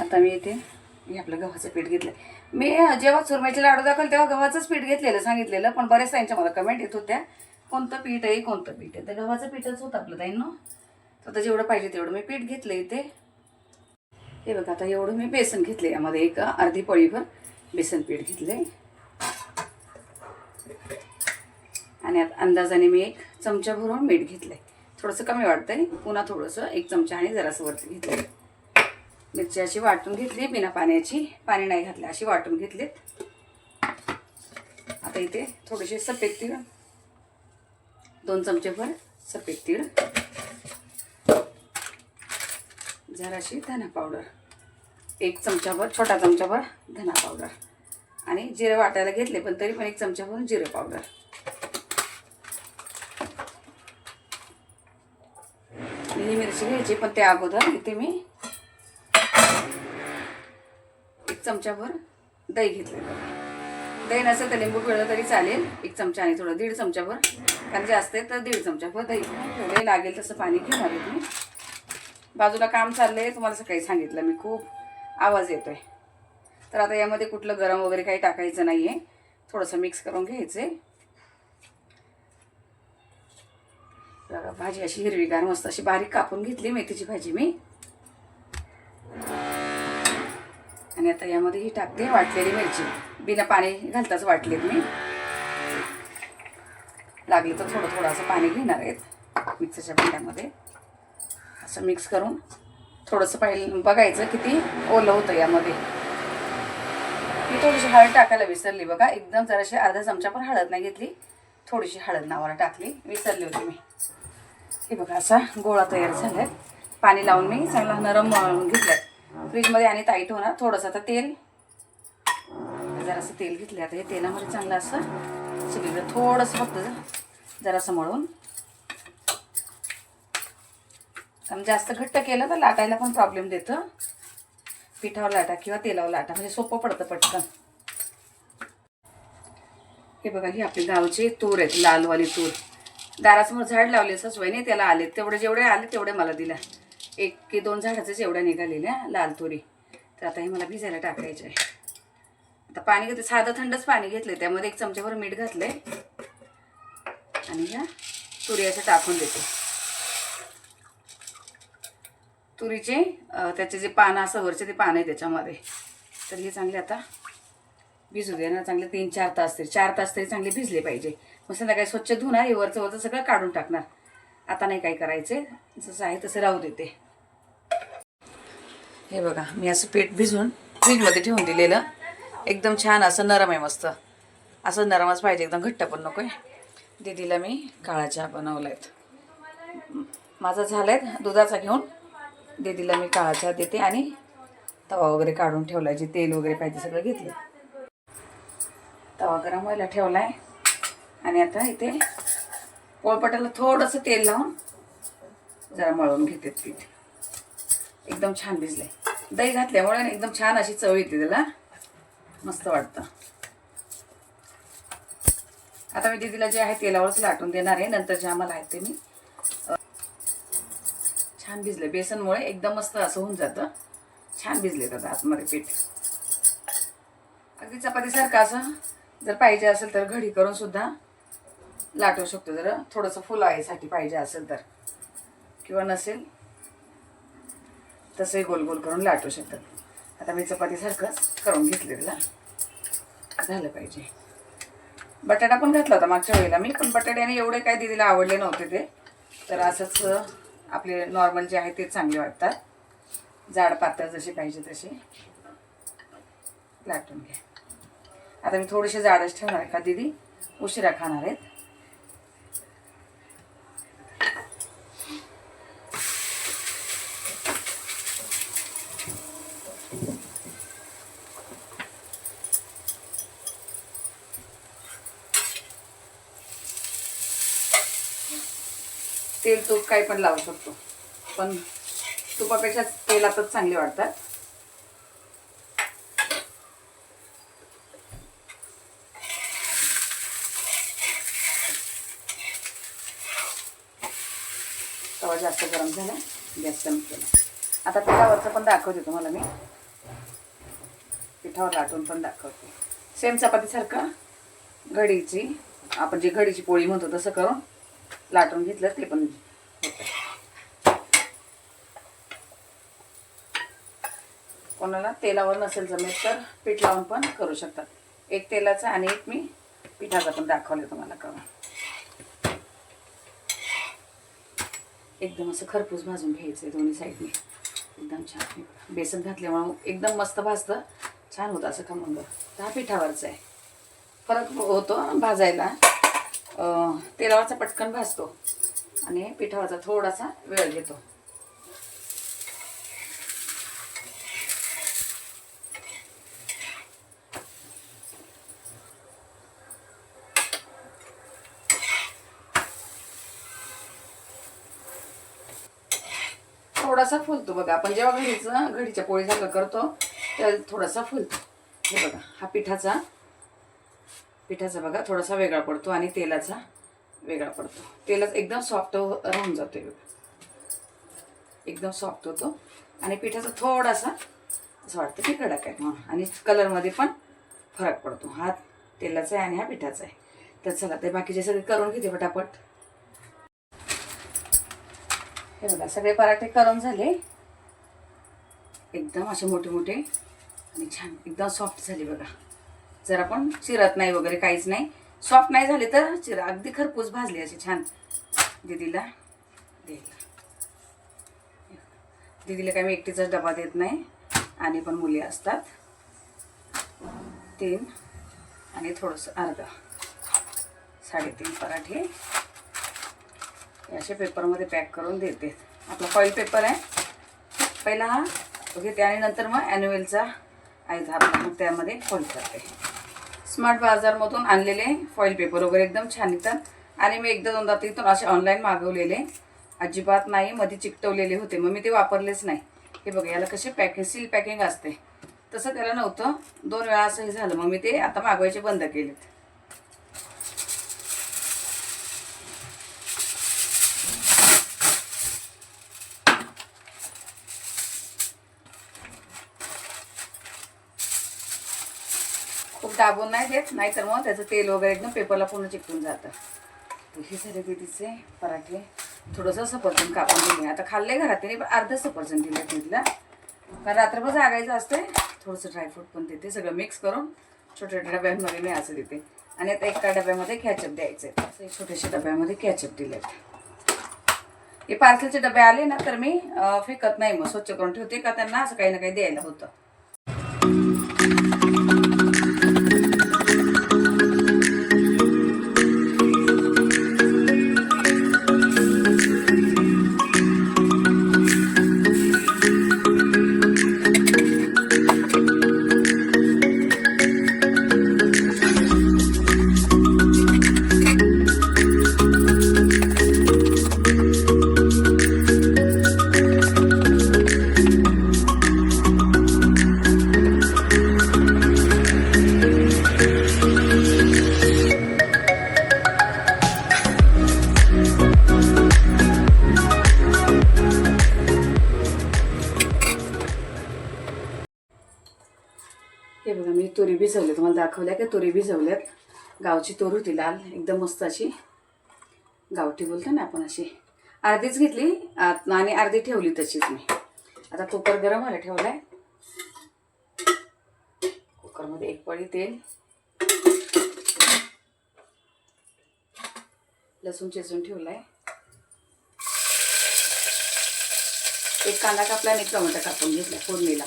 आता मी इथे मी आपलं गव्हाचं पीठ घेतलं मी जेव्हा चुरम्याचे लाडू दाखल तेव्हा गव्हाचंच पीठ घेतलेलं सांगितलेलं पण बरेच त्यांच्या मला कमेंट येत होत्या. कोणतं पीठ आहे कोणतं पीठ आहे? तर गव्हाचं पीठच होतं आपलं ताईंनो तर आता जेवढं पाहिजे तेवढं मी पीठ घेतलं इथे. हे बघा आता एवढं मी बेसन घेतले यामध्ये एक अर्धी पळीभर बेसन पीठ घेतले आणि आता अंदाजाने मी एक चमचा भरून मीठ घेतलंय. थोडंसं कमी वाटतंय पुन्हा थोडंसं एक चमचा आणि जरासं वरती घेतलं मिरची अशी वाटून घेतली बिना पाण्याची. पाणी नाही घातलं अशी वाटून घेतलीत. आता इथे थोडेसे सफेद तीळ. दोन चमचेभर सफेद तीळ. जराशी धना पावडर. एक चमचाभर छोटा चमचाभर धना पावडर. आणि जिरे वाटायला घेतले पण तरी पण एक चमचाभर जिरं पावडर. ही मिरची घ्यायची पण त्या अगोदर इथे मी चमचाभर दही घेतलेलं दही नसेल तर लिंबू पिळलं तरी चालेल. एक चमचा आणि थोडं दीड चमचाभर. कारण जास्त आहे तर दीड चमचाभर दही. थोडे लागेल तसं पाणी घेणार आहे मी बाजूला काम चाललं आहे तुम्हाला सकाळी सांगितलं मी. खूप आवाज येतो आहे तर आता यामध्ये कुठलं गरम वगैरे काही टाकायचं नाही आहे थोडंसं मिक्स करून घ्यायचं आहे भाजी अशी हिरवीगार मस्त अशी बारीक कापून घेतली मेथीची भाजी मी. आणि आता यामध्ये ही टाकते वाटलेली मिरची. बिना पाणी घालताच वाटलेत मी. लागली तर थोडं थोडं असं पाणी घेणार आहेत मिक्सरच्या भांड्यामध्ये. असं मिक्स करून थोडंसं पाहिलं बघायचं किती ओलं होतं यामध्ये. मी थोडीशी हळद टाकायला विसरली बघा. एकदम जराशी अर्धा चमचा पण हळद नाही घेतली. थोडीशी हळद नावाला टाकली. विसरली होती मी. हे बघा असा गोळा तयार झालाय. पाणी लावून मी चांगला नरम मळून फ्रीजमध्ये आणि टाईट होणार. थोडंसं आता तेल. जरासं तेल घेतलं आता. हे तेलामध्ये चांगलं असं सगळीकडे थोडंसं फक्त जरासं मळून. कारण जास्त घट्ट केलं तर लाटायला पण प्रॉब्लेम देतं. पिठावर लाटा किंवा तेलावर लाटा. म्हणजे सोपं पडतं पटकन. हे बघा ही आपली गावची तूर आहेत. लालवाली तूर. दारासमोर झाड लावले ससवाईने त्याला आले तेवढे जेवढे आले तेवढे मला दिल्या. एक की दोन झाडाचंच एवढ्या निघालेल्या लाल तुरी. तर आता हे मला भिजायला टाकायचे आहे. आता पाणी घेते साधं थंडच पाणी घेतले त्यामध्ये एक चमच्याभर मीठ घातले आणि ह्या तुरी टाकून देते. तुरीचे त्याचे जे पानं असं वरचे ते पानं आहे त्याच्यामध्ये. तर हे चांगले आता भिजू दे ना चांगले तीन चार तास तरी चार तास तरी चांगले भिजले पाहिजे. मग संध्याकाळी स्वच्छ धुणार हे वरचं वरचं सगळं काढून टाकणार. आता नाही काय करायचे जसं आहे तसं राहू देते. हे बघा मी असं पीठ भिजून फ्रीजमध्ये ठेवून दिलेलं. एकदम छान असं नरम आहे मस्त. असं नरमच पाहिजे एकदम घट्ट पण नको आहे. दीदीला मी काळा चहा बनवला आहेत माझा झाला आहे दुधाचा घेऊन. दीदीला मी काळा चहा देते आणि तवा वगैरे काढून ठेवला जे तेल वगैरे पाहिजे सगळं घेतलं. तवा गरम व्हायला ठेवला आहे आणि आता इथे पोळपटाला थोडंसं तेल लावून जरा मळून घेते पीठ. एकदम छान भिजलं आहे दही घातल्यामुळे एकदम छान अशी चव येते त्याला. मस्त वाटतं. आता मी दीदीला जे आहे तेलावरच लाटून देणार आहे. नंतर जे आम्हाला आहे ते मी छान भिजले. बेसनमुळे एकदम मस्त असं होऊन जातं. छान भिजले आता आतमध्ये पीठ. अगदी चपातीसारखं असं. जर पाहिजे असेल तर घडी करून सुद्धा लाटू शकतो. जर थोडंसं फुलायसाठी पाहिजे असेल तर. किंवा नसेल तसंही गोल गोल करून लाटू शकतात. आता मी चपातीसारखंच करून घेतलेलं झालं. पाहिजे. बटाटा पण घातला होता मागच्या वेळेला मी पण बटाट्याने एवढे काय दिदीला आवडले नव्हते ते. तर असंच आपले नॉर्मल जे आहे ते चांगले वाटतात. जाड पातळ जसे पाहिजे तसे लाटून घ्या. आता मी थोडेसे जाडच ठेवणार आहे का दिदी? उशिरा खाणार आहेत. तेल तूप काही पण लावू शकतो. पण तुपापेक्षा तेलातच चांगले वाटतात तवा जास्त गरम झाला गॅस कमी केला. आता पिठावरचं पण दाखवते तुम्हाला मी. पिठावर लाटून पण दाखवते. सेम चपातीसारखं घडीची आपण जी घडीची पोळी म्हणतो तसं करून. लाटून घेतलं ते पण. होतं कोणाला तेलावर नसेल जमेल तर पीठ लावून पण करू शकतात. एक तेलाचा आणि एक मी पिठाचा पण दाखवले तुम्हाला करून. एकदम असं खरपूस भाजून घ्यायचं आहे दोन्ही साईडने एकदम छान. बेसन घातल्यामुळं एकदम मस्त भाजतं. छान होतं असं खमंग तर हा आहे. फरक होतो भाजायला. तेलावरचा पटकन भाजतो. आणि पिठावरचा थोडासा वेळ घेतो. थोडासा फुलतो बघा. आपण जेव्हा घडीचं घडीच्या पोळीसारखं करतो तेव्हा थोडासा फुलतो. हे बघा हा पिठाचा पिठाचा बघा थोडासा वेगळा पडतो आणि तेलाचा वेगळा पडतो. तेलाच एकदम सॉफ्ट राहून जातो एकदम सॉफ्ट होतो. आणि पिठाचा थोडासा असं वाटतं की कडक आहे. म्हणून आणि कलरमध्ये पण फरक पडतो. हा तेलाचा आहे आणि हा पिठाचा आहे. तर चला ते बाकीचे सगळे करून घेते पटापट हे बघा सगळे पराठे करून झाले. एकदम असे मोठे मोठे आणि छान एकदम सॉफ्ट झाले बघा. जर आपण चिरत नाही वगैरे काहीच नाही. सॉफ्ट नाही झाले तर चिरा अगदी खरपूस भाजली अशी छान. दीदीला द्यायला दीदीला काय मी एकटीचाच डबा देत नाही. आणि पण मुली असतात. तीन आणि थोडंसं अर्धा. साडेतीन पराठे. असे पेपरमध्ये पॅक करून देते. आपला फॉईल पेपर आहे. पहिला हा घेते आणि नंतर मग ॲन्युअलचा आहे आपला मग त्यामध्ये फोल्ड करते. स्मार्ट बाजारमधून आणलेले फॉईल पेपर वगैरे एकदम छान येतात आणि मी एकदा दोनदा तिथून असे ऑनलाईन मागवलेले. अजिबात नाही मध्ये चिकटवलेले होते. मग मी ते वापरलेच नाही. हे बघा याला कसे पॅकिंग सील पॅकिंग असते. तसं त्याला नव्हतं. दोन वेळा असं हे झालं. मग मी ते आता मागवायचे बंद केलेत. दाबून नाही देत नाहीतर मग त्याचं तेल वगैरे एकदम पेपरला पूर्ण चिकटून जातं. तर हे झाले दीदीचे पराठे. थोडंसं सफरचंद कापून दिले. आता खाल्ले घरात त्याने पण अर्धं सफरचंद दिलं तिथलं कारण रात्रभर जागायचं असते थोडंसं ड्रायफ्रूट पण देते. सगळं मिक्स करून छोट्या छोट्या डब्यांमध्ये मी असं देते. आणि आता एका डब्यामध्ये कॅचअप द्यायचं असं छोट्याशा डब्यामध्ये कॅचअप दिले हे पार्सलचे डबे आले ना तर मी फेकत नाही मग. स्वच्छ करून ठेवते का त्यांना? असं काही ना काही द्यायला होतं. हे बघा मी तुरी भिजवले. तुम्हाला दाखवल्या की? तुरी भिजवल्यात. गावची तोर होती लाल. एकदम मस्त अशी. गावठी बोलतो ना आपण अशी. अर्धीच घेतली आत- आणि अर्धी ठेवली तशीच मी. आता कुकर गरम व्हायला ठेवलाय. कुकरमध्ये एक पळी तेल. लसूण चेचून ठेवलाय. एक कांदा कापला आणि एक टमाटा कापून घेतला फोडणीला.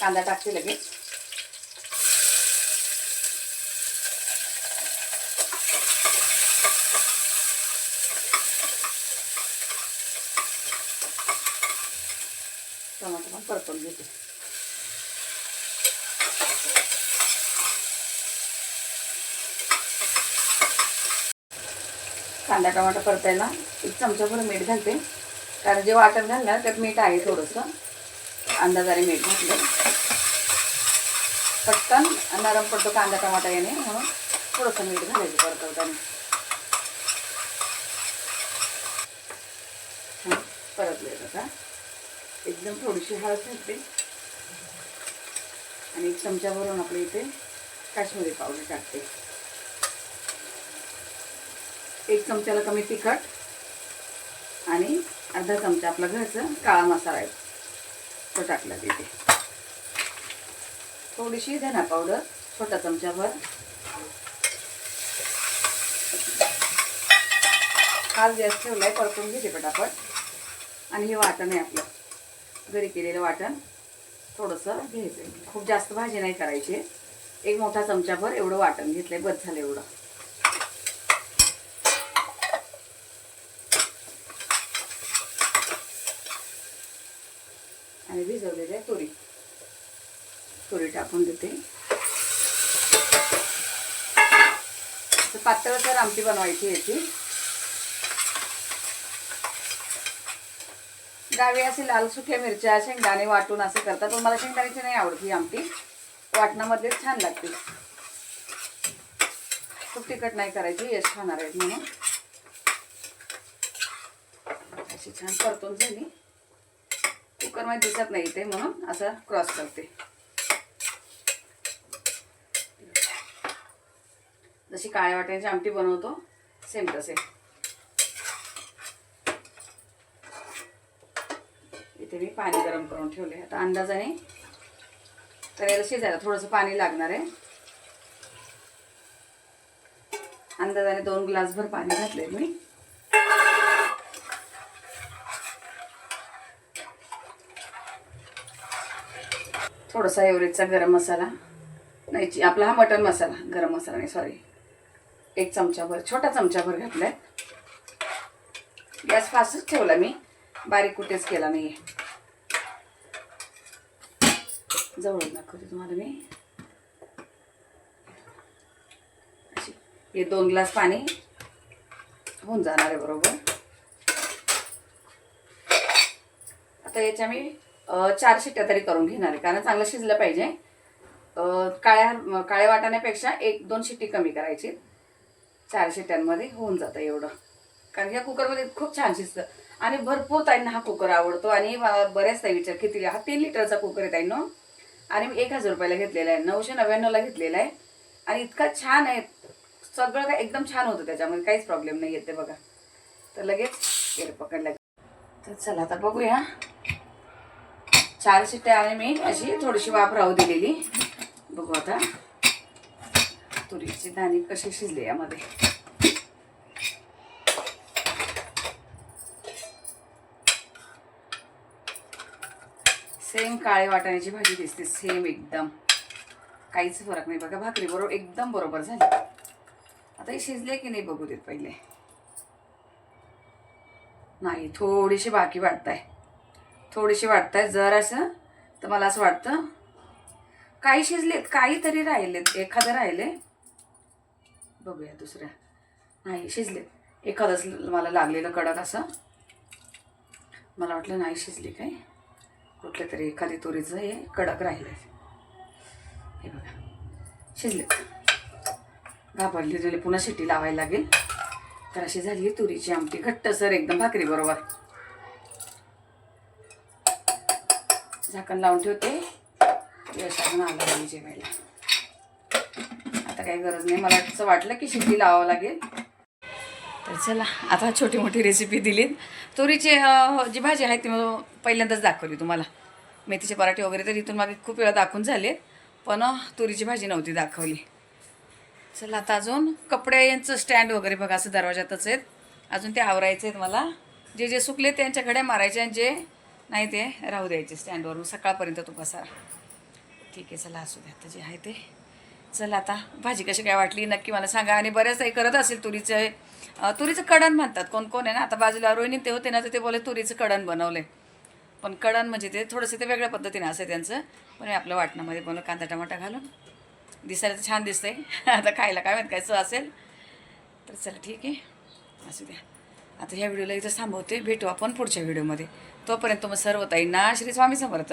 कांदा टाकते लगेच टमाटर पण परतून घेते. कांदा टमाटर परतायला एक चमचाभर मीठ घालते. कारण जे वाटण घालणार त्यात मीठ आहे थोडंसं. अंदाजाने मीठ घातलं पटकन नरम पडतो कांदा टमाटा याने म्हणून थोडंसं मीठ घालायचं परतवताना. छान परतले का एकदम थोडीशी हळद टाकते आणि एक चमचा भरून आपल्या इथे काश्मीरी पावडर टाकते. एक चमच्याला कमी तिखट आणि अर्धा चमचा आपला घरचं काळा मसाला आहे. तो टाकला तिथे. थोडीशी धना पावडर छोटा चमच्यावर हाल जास्त गॅस आहे परतून घेते पटापट. आणि हे वाटण आहे आपलं. घरी केलेलं वाटण थोडंसं घ्यायचं. आहे खूप जास्त भाजी नाही करायची. एक मोठा चमचाभर एवढं वाटण घेतलंय बस झालं एवढं. आणि भिजवलेल्या तुरी. तुरी टाकून देते. पातळ तर आमटी बनवायची याची गावी असे लाल सुक्या मिरच्या शेंगदाणे वाटून असे करतात. पण मला शेंगदाण्याची नाही आवडत ही आमटी. वाटणामध्ये छान लागते खूप तिखट नाही करायची यश खाणार आहेत म्हणून. अशी छान परतून झाली. कुकरमध्ये दिसत नाही ते म्हणून असं क्रॉस करते. जशी काळ्या वाट्याची आमटी बनवतो सेम तसे इथे मी. पाणी गरम करून ठेवले आता अंदाजाने तर शिजायला थोडंसं पाणी लागणार आहे. अंदाजाने दोन ग्लासभर पाणी घातले मी. थोडासा एवरेजचा गरम मसाला. नाही ची- आपला हा मटन मसाला. गरम मसाला नाही सॉरी एक चमचाभर छोटा चमचाभर घातलाय. गॅस फास्टच ठेवला मी. बारीक कुठेच केला नाही आहे जवळ दाखवते तुम्हाला मी. हे दोन ग्लास पाणी होऊन जाणार आहे बरोबर. आता याच्या मी चार शिट्ट्या तरी करून घेणार आहे कारण चांगलं शिजलं पाहिजे. काळ्या काळ्या वाटाण्यापेक्षा एक दोन शिट्टी कमी करायची. चार शिट्ट्यांमध्ये होऊन जातं एवढं. कारण या कुकरमध्ये खूप छान शिजतं. आणि भरपूर ताईंना हा कुकर आवडतो. आणि बऱ्याच ताई विचार किती हा तीन लिटरचा कुकर आहे ताईंनो आणि मी एक हजार रुपयाला घेतलेला आहे. नऊशे नव्याण्णवला घेतलेला आहे. आणि इतका छान आहे. सगळं काय एकदम छान होतं त्याच्यामध्ये. काहीच प्रॉब्लेम नाही येते बघा. तर लगेच तेल पकडलं. तर चला आता बघूया. चार शिट्ट्या आणि मी. अशी थोडीशी वाफ राहू दिलेली. बघू आता. तुरीची दाणे कशी शिजली यामध्ये. सेम काळे वाटाण्याची भाजी दिसते सेम एकदम. काहीच फरक नाही. बघा भाकरी बरोबर एकदम बरोबर झाली. आता हे शिजले की नाही बघू देत पहिले. नाही थोडीशी बाकी वाटताय. थोडीशी वाटताय जर असं तर मला असं वाटतं काही शिजलेत काहीतरी राहिलेत. एखादं राहिले. बघूया दुसऱ्या. नाही शिजलेत. एखादंच मला लागलेलं कडक असं. मला वाटलं नाही शिजली काय. कुठल्या तरी एखादी तुरीचं हे कडक राहिलं हे बघा. शिजले. घाबरली तुला पुन्हा शिट्टी लावायला लागेल. तर अशी झाली तुरीची आमटी. घट्ट सर एकदम भाकरी बरोबर. झाकण लावून ठेवते. यशातून आला पाहिजे जेवायला. आता काही गरज नाही. मला असं वाटलं की शिट्टी लावावं लागेल. तर चला आता छोटी मोठी रेसिपी दिलीत. तुरीची हो, जी भाजी आहे ती मग पहिल्यांदाच दाखवली तुम्हाला. मेथीचे पराठे वगैरे तर इथून मागे खूप वेळा दाखवून झाले पण तुरीची भाजी नव्हती दाखवली. चला आता अजून कपडे यांचं स्टँड वगैरे बघा असं दरवाजातच आहेत. अजून ते आवरायचे आहेत मला. जे जे सुकले त्यांच्या घड्या मारायचे आणि जे नाही ते राहू द्यायचे स्टँडवरून सकाळपर्यंत तो पसारा. ठीक आहे चला असू द्या. आता जे आहे ते चला आता भाजी कशी काय वाटली? नक्की मला सांगा. आणि बऱ्याच काही करत असेल तुरीचं. तुरीचं कडण म्हणतात. कोण कोण आहे ना? आता बाजूला रोहिणी ते होते ना तर ते बोले तुरीचं कडण बनवलं पण कडण म्हणजे ते थोडंसं ते वेगळ्या पद्धतीने असं त्यांचं. पण मी आपल्या वाटणामध्ये बनवलं कांदा टमाटा घालून. दिसायला तर छान दिसतंय. आता खायला काय माहीत कायचं असेल. तर चला ठीक आहे. असू द्या. आता ह्या व्हिडिओला इथं थांबवते. भेटू आपण पुढच्या व्हिडिओमध्ये. तोपर्यंत मग सर्व ताईंना श्री स्वामी समर्थ.